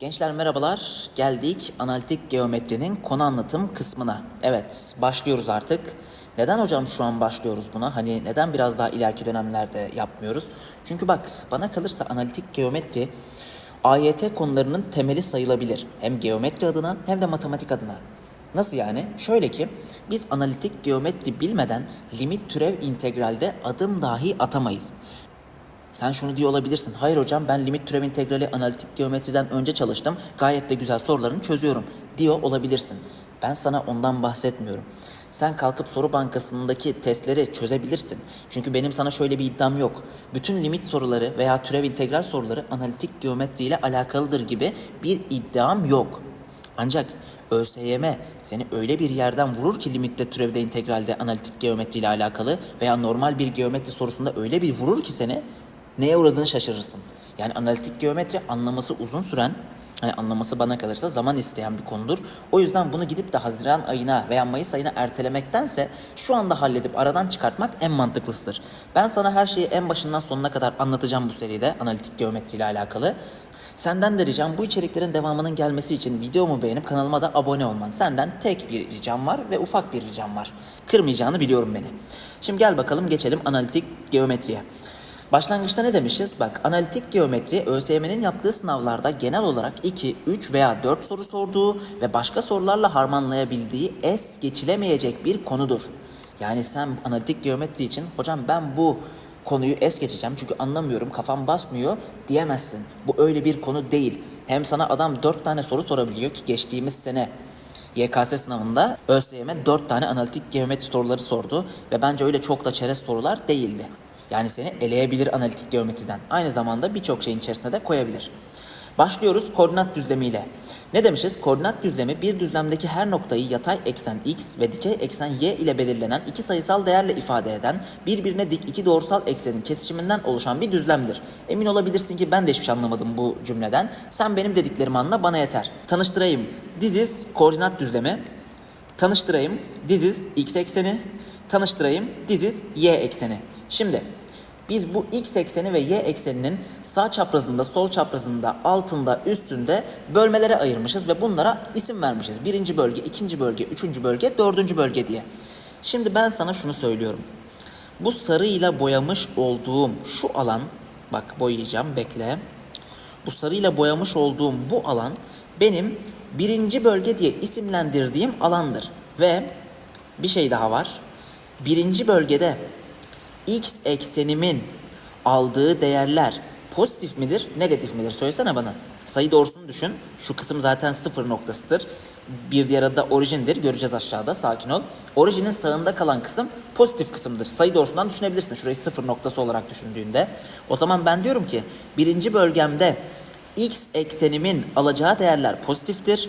Gençler merhabalar. Geldik analitik geometrinin konu anlatım kısmına. Evet, başlıyoruz artık. Neden hocam şu an başlıyoruz buna? Hani neden biraz daha ileriki dönemlerde yapmıyoruz? Çünkü bak bana kalırsa analitik geometri AYT konularının temeli sayılabilir. Hem geometri adına hem de matematik adına. Nasıl yani? Şöyle ki biz analitik geometri bilmeden limit türev integralde adım dahi atamayız. Sen şunu diyor olabilirsin. Hayır hocam ben limit türev integrali analitik geometriden önce çalıştım. Gayet de güzel sorularını çözüyorum diyor olabilirsin. Ben sana ondan bahsetmiyorum. Sen kalkıp soru bankasındaki testleri çözebilirsin. Çünkü benim sana şöyle bir iddiam yok. Bütün limit soruları veya türev integral soruları analitik geometri ile alakalıdır gibi bir iddiam yok. Ancak ÖSYM seni öyle bir yerden vurur ki limitte türevde integralde analitik geometri ile alakalı veya normal bir geometri sorusunda öyle bir vurur ki seni neye uğradığını şaşırırsın. Yani analitik geometri anlaması uzun süren, hani anlaması bana kalırsa zaman isteyen bir konudur. O yüzden bunu gidip de Haziran ayına veya Mayıs ayına ertelemektense şu anda halledip aradan çıkartmak en mantıklısıdır. Ben sana her şeyi en başından sonuna kadar anlatacağım bu seride analitik geometri ile alakalı. Senden de ricam bu içeriklerin devamının gelmesi için videomu beğenip kanalıma da abone olman. Senden tek bir ricam var ve ufak bir ricam var. Kırmayacağını biliyorum beni. Şimdi gel bakalım geçelim analitik geometriye. Başlangıçta ne demişiz? Bak analitik geometri ÖSYM'nin yaptığı sınavlarda genel olarak 2, 3 veya 4 soru sorduğu ve başka sorularla harmanlayabildiği es geçilemeyecek bir konudur. Yani sen analitik geometri için hocam ben bu konuyu es geçeceğim çünkü anlamıyorum kafam basmıyor diyemezsin. Bu öyle bir konu değil. Hem sana adam 4 tane soru sorabiliyor ki geçtiğimiz sene YKS sınavında ÖSYM 4 tane analitik geometri soruları sordu ve bence öyle çok da çerez sorular değildi. Yani seni eleyebilir analitik geometriden. Aynı zamanda birçok şeyin içerisine de koyabilir. Başlıyoruz koordinat düzlemiyle. Ne demişiz? Koordinat düzlemi bir düzlemdeki her noktayı yatay eksen x ve dikey eksen y ile belirlenen iki sayısal değerle ifade eden birbirine dik iki doğrusal eksenin kesişiminden oluşan bir düzlemdir. Emin olabilirsin ki ben de hiçbir şey anlamadım bu cümleden. Sen benim dediklerimi anla bana yeter. Tanıştırayım. İs koordinat düzlemi. Tanıştırayım. İs x ekseni. Tanıştırayım. İs y ekseni. Şimdi biz bu x ekseni ve y ekseninin sağ çaprazında, sol çaprazında, altında, üstünde bölmelere ayırmışız ve bunlara isim vermişiz. Birinci bölge, ikinci bölge, üçüncü bölge, dördüncü bölge diye. Şimdi ben sana şunu söylüyorum. Bu sarıyla boyamış olduğum şu alan, bak boyayacağım bekle. Bu sarıyla boyamış olduğum bu alan benim birinci bölge diye isimlendirdiğim alandır. Ve bir şey daha var. Birinci bölgede x eksenimin aldığı değerler pozitif midir, negatif midir? Söylesene bana. Sayı doğrusunu düşün. Şu kısım zaten sıfır noktasıdır. Bir diğer adı da orijindir. Göreceğiz aşağıda. Sakin ol. Orijinin sağında kalan kısım pozitif kısımdır. Sayı doğrusundan düşünebilirsin. Şurayı sıfır noktası olarak düşündüğünde. O zaman ben diyorum ki birinci bölgemde x eksenimin alacağı değerler pozitiftir.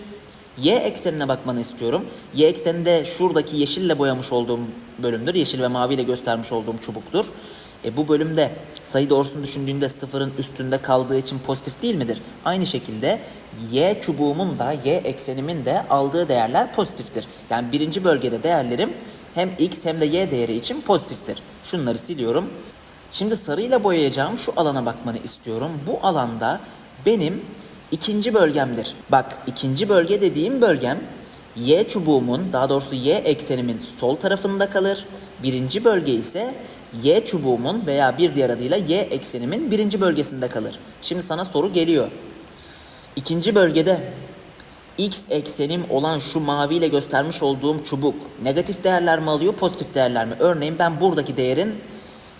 Y eksenine bakmanı istiyorum. Y ekseninde şuradaki yeşille boyamış olduğum bölümdür. Yeşil ve maviyle göstermiş olduğum çubuktur. E bu bölümde sayı doğrusunu düşündüğünde sıfırın üstünde kaldığı için pozitif değil midir? Aynı şekilde Y çubuğumun da Y eksenimin de aldığı değerler pozitiftir. Yani birinci bölgede değerlerim hem X hem de Y değeri için pozitiftir. Şunları siliyorum. Şimdi sarıyla boyayacağım şu alana bakmanı istiyorum. Bu alanda benim ikinci bölgemdir. Bak ikinci bölge dediğim bölgem y çubuğumun daha doğrusu y eksenimin sol tarafında kalır. Birinci bölge ise y çubuğumun veya bir diğer adıyla y eksenimin birinci bölgesinde kalır. Şimdi sana soru geliyor. İkinci bölgede x eksenim olan şu maviyle göstermiş olduğum çubuk negatif değerler mi alıyor pozitif değerler mi? Örneğin ben buradaki değerin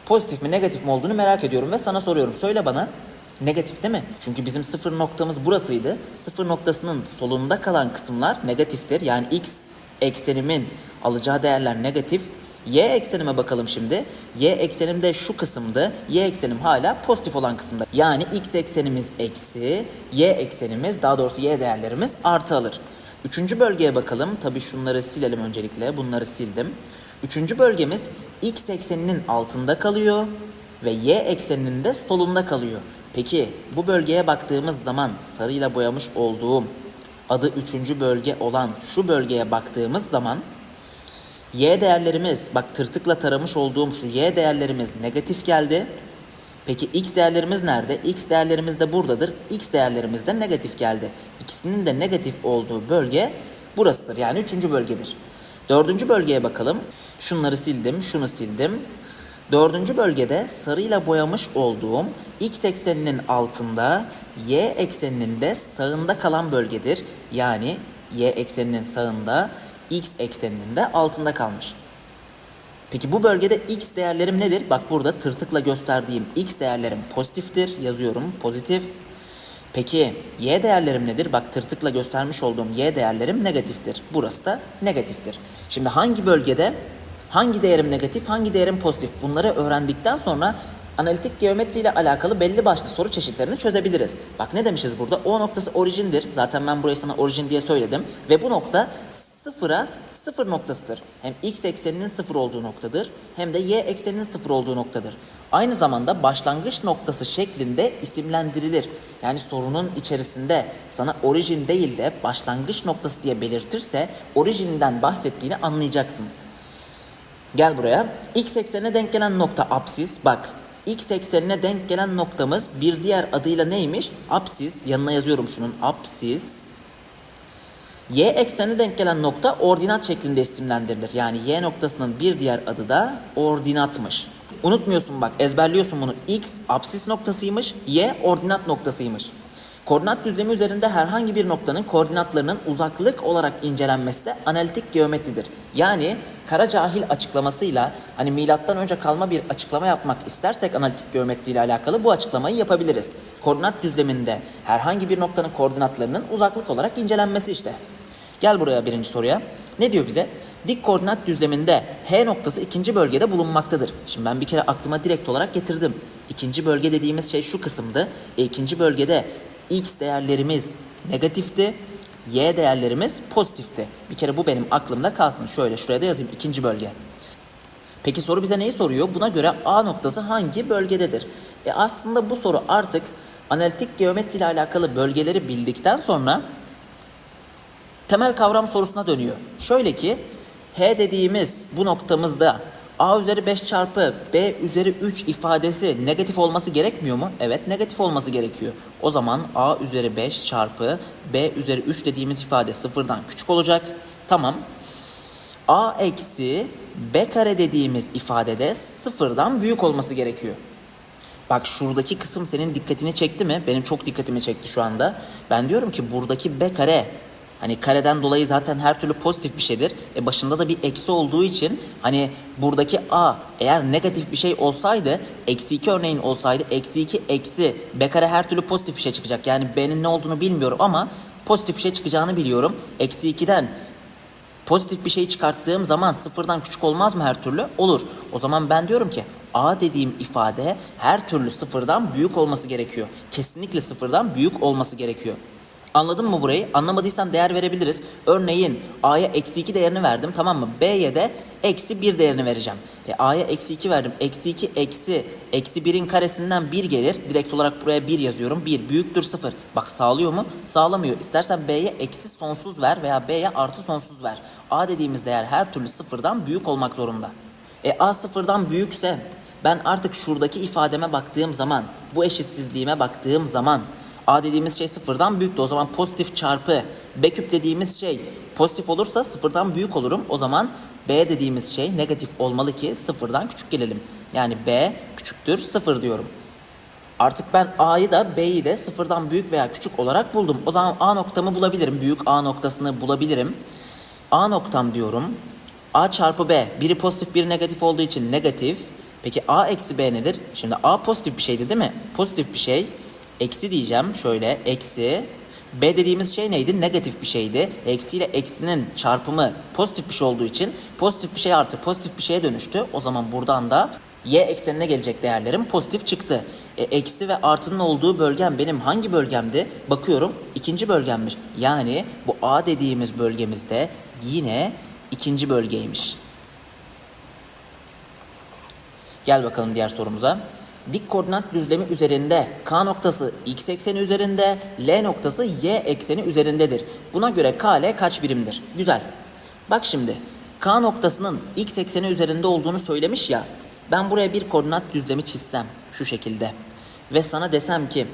pozitif mi negatif mi olduğunu merak ediyorum ve sana soruyorum. Söyle bana negatif değil mi? Çünkü bizim sıfır noktamız burasıydı. Sıfır noktasının solunda kalan kısımlar negatiftir. Yani x eksenimin alacağı değerler negatif. Y eksenime bakalım şimdi. Y eksenim de şu kısımdı. Y eksenim hala pozitif olan kısımda. Yani x eksenimiz eksi, y eksenimiz daha doğrusu y değerlerimiz artı alır. Üçüncü bölgeye bakalım. Tabi şunları silelim öncelikle. Bunları sildim. Üçüncü bölgemiz x ekseninin altında kalıyor ve y ekseninin de solunda kalıyor. Peki bu bölgeye baktığımız zaman sarıyla boyamış olduğum adı üçüncü bölge olan şu bölgeye baktığımız zaman y değerlerimiz bak tırtıkla taramış olduğum şu y değerlerimiz negatif geldi Peki x değerlerimiz nerede? x değerlerimiz de buradadır. x değerlerimiz de negatif geldi. İkisinin de negatif olduğu bölge burasıdır. Yani üçüncü bölgedir. Dördüncü bölgeye bakalım. Şunları sildim, şunu sildim. Dördüncü bölgede sarıyla boyamış olduğum x ekseninin altında y ekseninin de sağında kalan bölgedir. Yani y ekseninin sağında x ekseninin de altında kalmış. Peki bu bölgede x değerlerim nedir? Bak burada tırtıkla gösterdiğim x değerlerim pozitiftir. Yazıyorum pozitif. Peki y değerlerim nedir? Bak tırtıkla göstermiş olduğum y değerlerim negatiftir. Burası da negatiftir. Şimdi hangi bölgede hangi değerim negatif, hangi değerim pozitif? Bunları öğrendikten sonra analitik geometri ile alakalı belli başlı soru çeşitlerini çözebiliriz. Bak ne demişiz burada? O noktası orijindir. Zaten ben burayı sana orijin diye söyledim. Ve bu nokta sıfıra sıfır noktasıdır. Hem x ekseninin sıfır olduğu noktadır hem de y ekseninin sıfır olduğu noktadır. Aynı zamanda başlangıç noktası şeklinde isimlendirilir. Yani sorunun içerisinde sana orijin değil de başlangıç noktası diye belirtirse orijinden bahsettiğini anlayacaksın. Gel buraya. X eksenine denk gelen nokta apsis. Bak X eksenine denk gelen noktamız bir diğer adıyla neymiş? Apsis. Yanına yazıyorum şunun. Apsis. Y eksenine denk gelen nokta ordinat şeklinde isimlendirilir. Yani Y noktasının bir diğer adı da ordinatmış. Unutmuyorsun bak ezberliyorsun bunu. X apsis noktasıymış, Y ordinat noktasıymış. Koordinat düzlemi üzerinde herhangi bir noktanın koordinatlarının uzaklık olarak incelenmesi de analitik geometridir. Yani kara cahil açıklamasıyla hani milattan önce kalma bir açıklama yapmak istersek analitik geometri ile alakalı bu açıklamayı yapabiliriz. Koordinat düzleminde herhangi bir noktanın koordinatlarının uzaklık olarak incelenmesi işte. Gel buraya birinci soruya. Ne diyor bize? Dik koordinat düzleminde H noktası ikinci bölgede bulunmaktadır. Şimdi ben bir kere aklıma direkt olarak getirdim. İkinci bölge dediğimiz şey şu kısımdı. E, ikinci bölgede x değerlerimiz negatifti. Y değerlerimiz pozitifti. Bir kere bu benim aklımda kalsın. Şöyle şuraya da yazayım. ikinci bölge. Peki soru bize neyi soruyor? Buna göre A noktası hangi bölgededir? E aslında bu soru artık analitik geometri ile alakalı bölgeleri bildikten sonra temel kavram sorusuna dönüyor. Şöyle ki H dediğimiz bu noktamızda A üzeri 5 çarpı B üzeri 3 ifadesi negatif olması gerekmiyor mu? Evet negatif olması gerekiyor. O zaman A üzeri 5 çarpı B üzeri 3 dediğimiz ifade sıfırdan küçük olacak. Tamam. A eksi B kare dediğimiz ifadede sıfırdan büyük olması gerekiyor. Bak şuradaki kısım senin dikkatini çekti mi? Benim çok dikkatimi çekti şu anda. Ben diyorum ki buradaki B kare Hani kareden dolayı zaten her türlü pozitif bir şeydir. E başında da bir eksi olduğu için hani buradaki a eğer negatif bir şey olsaydı eksi 2 örneğin olsaydı eksi 2 eksi b kare her türlü pozitif bir şey çıkacak. Yani b'nin ne olduğunu bilmiyorum ama pozitif bir şey çıkacağını biliyorum. Eksi 2'den pozitif bir şey çıkarttığım zaman sıfırdan küçük olmaz mı her türlü? Olur. O zaman ben diyorum ki a dediğim ifade her türlü sıfırdan büyük olması gerekiyor. Kesinlikle sıfırdan büyük olması gerekiyor. Anladın mı burayı? Anlamadıysan değer verebiliriz. Örneğin A'ya eksi 2 değerini verdim tamam mı? B'ye de eksi 1 değerini vereceğim. E, A'ya eksi 2 verdim. Eksi 2 eksi eksi 1'in karesinden 1 gelir. Direkt olarak buraya 1 yazıyorum. 1 büyüktür 0. Bak sağlıyor mu? Sağlamıyor. İstersen B'ye eksi sonsuz ver veya B'ye artı sonsuz ver. A dediğimiz değer her türlü sıfırdan büyük olmak zorunda. E A sıfırdan büyükse ben artık şuradaki ifademe baktığım zaman bu eşitsizliğime baktığım zaman A dediğimiz şey sıfırdan büyüktü. O zaman pozitif çarpı B küp dediğimiz şey pozitif olursa sıfırdan büyük olurum. O zaman B dediğimiz şey negatif olmalı ki sıfırdan küçük gelelim. Yani B küçüktür sıfır diyorum. Artık ben A'yı da B'yi de sıfırdan büyük veya küçük olarak buldum. O zaman A noktamı bulabilirim. Büyük A noktasını bulabilirim. A noktam diyorum. A çarpı B. Biri pozitif biri negatif olduğu için negatif. Peki A eksi B nedir? Şimdi A pozitif bir şeydi değil mi? Pozitif bir şey. Eksi diyeceğim. Şöyle eksi. B dediğimiz şey neydi? Negatif bir şeydi. Eksi ile eksinin çarpımı pozitif bir şey olduğu için pozitif bir şey artı pozitif bir şeye dönüştü. O zaman buradan da y eksenine gelecek değerlerim pozitif çıktı. E, eksi ve artının olduğu bölgem benim hangi bölgemdi? Bakıyorum ikinci bölgemmiş. Yani bu A dediğimiz bölgemizde yine ikinci bölgeymiş. Gel bakalım diğer sorumuza dik koordinat düzlemi üzerinde K noktası x ekseni üzerinde, L noktası y ekseni üzerindedir. Buna göre KL kaç birimdir? Güzel. Bak şimdi K noktasının x ekseni üzerinde olduğunu söylemiş ya. Ben buraya bir koordinat düzlemi çizsem. Şu şekilde. Ve sana desem ki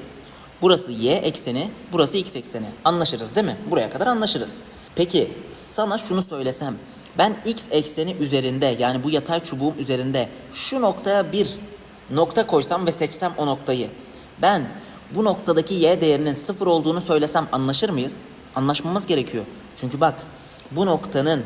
burası y ekseni, burası x ekseni. Anlaşırız değil mi? Buraya kadar anlaşırız. Peki sana şunu söylesem. Ben x ekseni üzerinde yani bu yatay çubuğum üzerinde şu noktaya bir nokta koysam ve seçsem o noktayı. Ben bu noktadaki y değerinin sıfır olduğunu söylesem anlaşır mıyız? Anlaşmamız gerekiyor. Çünkü bak bu noktanın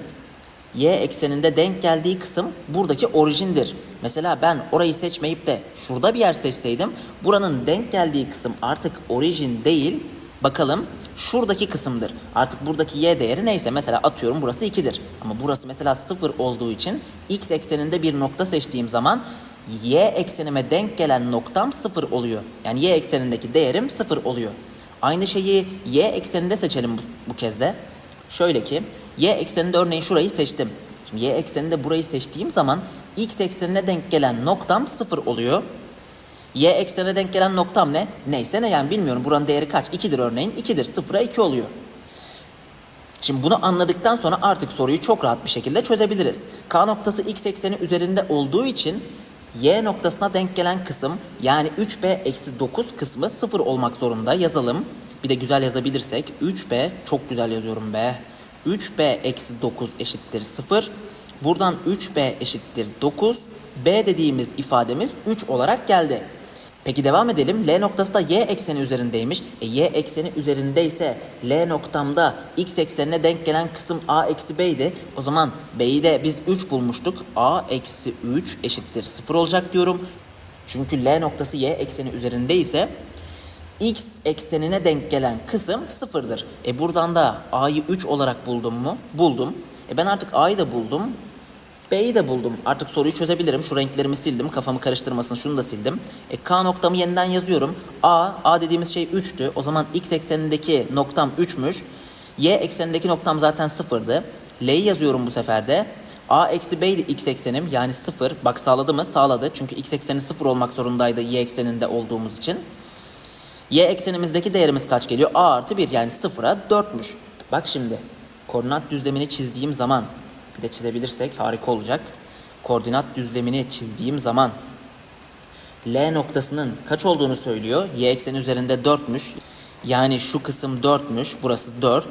y ekseninde denk geldiği kısım buradaki orijindir. Mesela ben orayı seçmeyip de şurada bir yer seçseydim buranın denk geldiği kısım artık orijin değil. Bakalım şuradaki kısımdır. Artık buradaki y değeri neyse mesela atıyorum burası 2'dir. Ama burası mesela 0 olduğu için x ekseninde bir nokta seçtiğim zaman y eksenime denk gelen noktam 0 oluyor. Yani y eksenindeki değerim 0 oluyor. Aynı şeyi y ekseninde seçelim bu, bu kez de. Şöyle ki y ekseninde örneğin şurayı seçtim. Şimdi y ekseninde burayı seçtiğim zaman x eksenine denk gelen noktam 0 oluyor. Y eksenine denk gelen noktam ne? Neyse ne yani bilmiyorum. Buranın değeri kaç? 2'dir örneğin. 2'dir. 0'a 2 oluyor. Şimdi bunu anladıktan sonra artık soruyu çok rahat bir şekilde çözebiliriz. K noktası x ekseni üzerinde olduğu için y noktasına denk gelen kısım yani 3b-9 kısmı 0 olmak zorunda yazalım. Bir de güzel yazabilirsek 3b çok güzel yazıyorum be. 3b-9 eşittir 0. Buradan 3b eşittir 9. b dediğimiz ifademiz 3 olarak geldi. Peki devam edelim. L noktası da y ekseni üzerindeymiş. E, y ekseni üzerindeyse L noktamda x eksenine denk gelen kısım a eksi b'ydi. O zaman b'yi de biz 3 bulmuştuk. a eksi 3 eşittir 0 olacak diyorum. Çünkü L noktası y ekseni üzerinde ise x eksenine denk gelen kısım sıfırdır. E buradan da a'yı 3 olarak buldum mu? Buldum. E ben artık a'yı da buldum. B'yi de buldum. Artık soruyu çözebilirim. Şu renklerimi sildim. Kafamı karıştırmasın. Şunu da sildim. E, K noktamı yeniden yazıyorum. A, A dediğimiz şey 3'tü. O zaman X eksenindeki noktam 3'müş. Y eksenindeki noktam zaten 0'dı. L'yi yazıyorum bu sefer de. A eksi B'ydi X eksenim yani 0. Bak sağladı mı? Sağladı. Çünkü X ekseni 0 olmak zorundaydı Y ekseninde olduğumuz için. Y eksenimizdeki değerimiz kaç geliyor? A artı 1 yani 0'a 4'müş. Bak şimdi koordinat düzlemini çizdiğim zaman bir de çizebilirsek harika olacak. Koordinat düzlemini çizdiğim zaman L noktasının kaç olduğunu söylüyor. Y ekseni üzerinde 4'müş. Yani şu kısım 4'müş. Burası 4.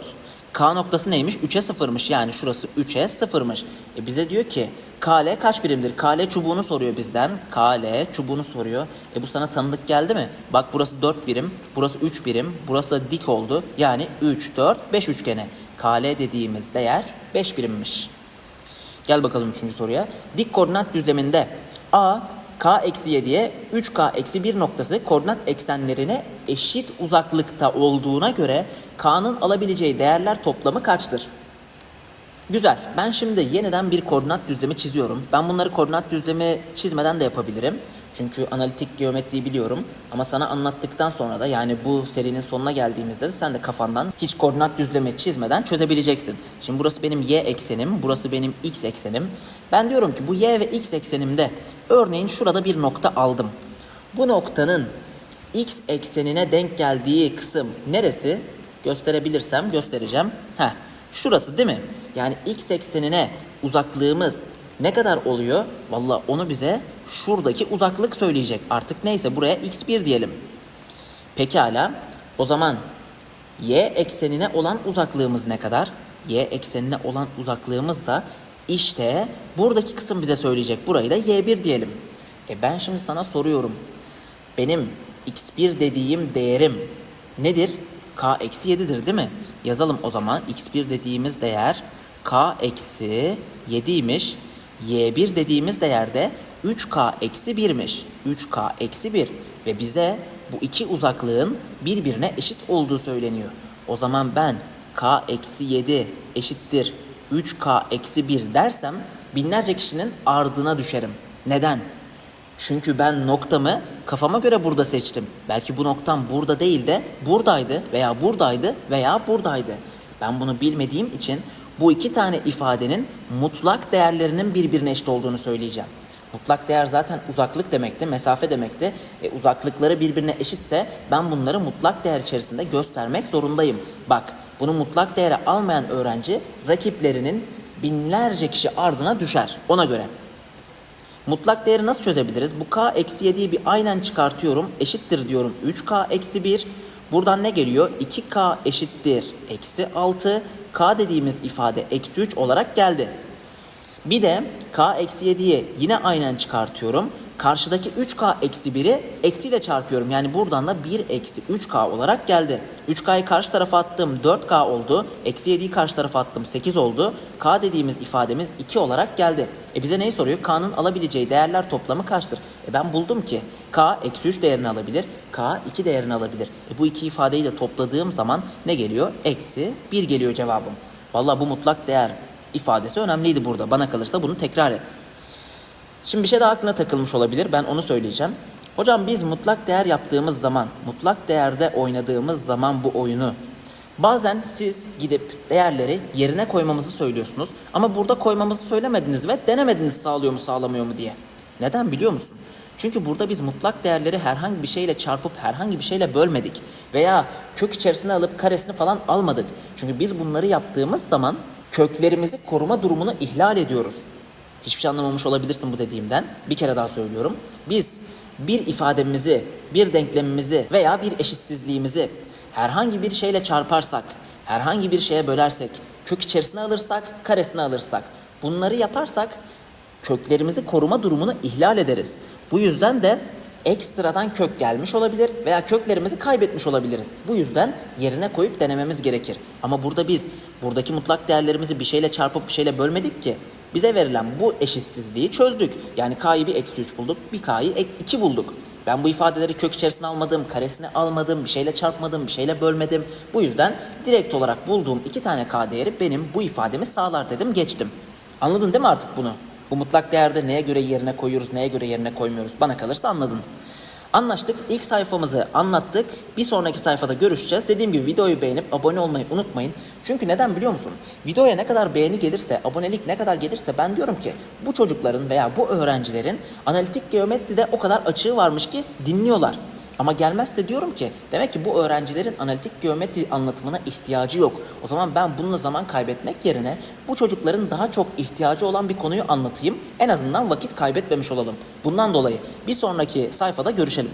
K noktası neymiş? 3'e 0'mış. Yani şurası 3'e 0'mış. E bize diyor ki KL kaç birimdir? KL çubuğunu soruyor bizden. KL çubuğunu soruyor. E bu sana tanıdık geldi mi? Bak burası 4 birim, burası 3 birim, burası da dik oldu. Yani 3, 4, 5 üçgeni. KL dediğimiz değer 5 birimmiş. Gel bakalım üçüncü soruya. Dik koordinat düzleminde A, K eksi 7'ye 3K eksi 1 noktası koordinat eksenlerine eşit uzaklıkta olduğuna göre K'nın alabileceği değerler toplamı kaçtır? Güzel. Ben şimdi yeniden bir koordinat düzlemi çiziyorum. Ben bunları koordinat düzlemi çizmeden de yapabilirim. Çünkü analitik geometriyi biliyorum. Ama sana anlattıktan sonra da yani bu serinin sonuna geldiğimizde de sen de kafandan hiç koordinat düzlemi çizmeden çözebileceksin. Şimdi burası benim y eksenim, burası benim x eksenim. Ben diyorum ki bu y ve x eksenimde örneğin şurada bir nokta aldım. Bu noktanın x eksenine denk geldiği kısım neresi? Gösterebilirsem göstereceğim. Heh, şurası değil mi? Yani x eksenine uzaklığımız ne kadar oluyor? Valla onu bize şuradaki uzaklık söyleyecek. Artık neyse buraya x1 diyelim. Pekala. O zaman y eksenine olan uzaklığımız ne kadar? Y eksenine olan uzaklığımız da işte buradaki kısım bize söyleyecek. Burayı da y1 diyelim. E ben şimdi sana soruyorum. Benim x1 dediğim değerim nedir? k eksi 7'dir değil mi? Yazalım o zaman. x1 dediğimiz değer k eksi 7'ymiş. Y1 dediğimiz değerde 3k eksi 1'miş. 3k eksi 1 ve bize bu iki uzaklığın birbirine eşit olduğu söyleniyor. O zaman ben k eksi 7 eşittir 3k eksi 1 dersem binlerce kişinin ardına düşerim. Neden? Çünkü ben noktamı kafama göre burada seçtim. Belki bu noktam burada değil de buradaydı veya buradaydı veya buradaydı. Ben bunu bilmediğim için bu iki tane ifadenin mutlak değerlerinin birbirine eşit olduğunu söyleyeceğim. Mutlak değer zaten uzaklık demekti, mesafe demekti. E, uzaklıkları birbirine eşitse ben bunları mutlak değer içerisinde göstermek zorundayım. Bak bunu mutlak değere almayan öğrenci rakiplerinin binlerce kişi ardına düşer ona göre. Mutlak değeri nasıl çözebiliriz? Bu k eksi 7'yi bir aynen çıkartıyorum. Eşittir diyorum 3k eksi 1. Buradan ne geliyor? 2k eşittir eksi 6. k dediğimiz ifade eksi 3 olarak geldi. Bir de k eksi 7'yi yine aynen çıkartıyorum. Karşıdaki 3k eksi 1'i eksiyle çarpıyorum. Yani buradan da 1 eksi 3k olarak geldi. 3k'yı karşı tarafa attım 4k oldu. Eksi 7'yi karşı tarafa attım 8 oldu. k dediğimiz ifademiz 2 olarak geldi. E bize neyi soruyor? k'nın alabileceği değerler toplamı kaçtır? E ben buldum ki k eksi 3 değerini alabilir. k 2 değerini alabilir. E bu iki ifadeyi de topladığım zaman ne geliyor? Eksi 1 geliyor cevabım. Vallahi bu mutlak değer ifadesi önemliydi burada. Bana kalırsa bunu tekrar et. Şimdi bir şey daha aklına takılmış olabilir. Ben onu söyleyeceğim. Hocam biz mutlak değer yaptığımız zaman, mutlak değerde oynadığımız zaman bu oyunu bazen siz gidip değerleri yerine koymamızı söylüyorsunuz. Ama burada koymamızı söylemediniz ve denemediniz sağlıyor mu sağlamıyor mu diye. Neden biliyor musun? Çünkü burada biz mutlak değerleri herhangi bir şeyle çarpıp herhangi bir şeyle bölmedik. Veya kök içerisine alıp karesini falan almadık. Çünkü biz bunları yaptığımız zaman köklerimizi koruma durumunu ihlal ediyoruz. Hiçbir şey anlamamış olabilirsin bu dediğimden. Bir kere daha söylüyorum. Biz bir ifademizi, bir denklemimizi veya bir eşitsizliğimizi herhangi bir şeyle çarparsak, herhangi bir şeye bölersek, kök içerisine alırsak, karesine alırsak, bunları yaparsak köklerimizi koruma durumunu ihlal ederiz. Bu yüzden de ekstradan kök gelmiş olabilir veya köklerimizi kaybetmiş olabiliriz. Bu yüzden yerine koyup denememiz gerekir. Ama burada biz buradaki mutlak değerlerimizi bir şeyle çarpıp bir şeyle bölmedik ki. Bize verilen bu eşitsizliği çözdük. Yani k'yı bir eksi 3 bulduk, bir k'yı 2 bulduk. Ben bu ifadeleri kök içerisine almadım, karesine almadım, bir şeyle çarpmadım, bir şeyle bölmedim. Bu yüzden direkt olarak bulduğum iki tane k değeri benim bu ifademi sağlar dedim geçtim. Anladın değil mi artık bunu? Bu mutlak değerde neye göre yerine koyuyoruz, neye göre yerine koymuyoruz bana kalırsa anladın. Anlaştık. İlk sayfamızı anlattık. Bir sonraki sayfada görüşeceğiz. Dediğim gibi videoyu beğenip abone olmayı unutmayın. Çünkü neden biliyor musun? Videoya ne kadar beğeni gelirse, abonelik ne kadar gelirse ben diyorum ki bu çocukların veya bu öğrencilerin analitik geometride o kadar açığı varmış ki dinliyorlar. Ama gelmezse diyorum ki demek ki bu öğrencilerin analitik geometri anlatımına ihtiyacı yok. O zaman ben bununla zaman kaybetmek yerine bu çocukların daha çok ihtiyacı olan bir konuyu anlatayım. En azından vakit kaybetmemiş olalım. Bundan dolayı bir sonraki sayfada görüşelim.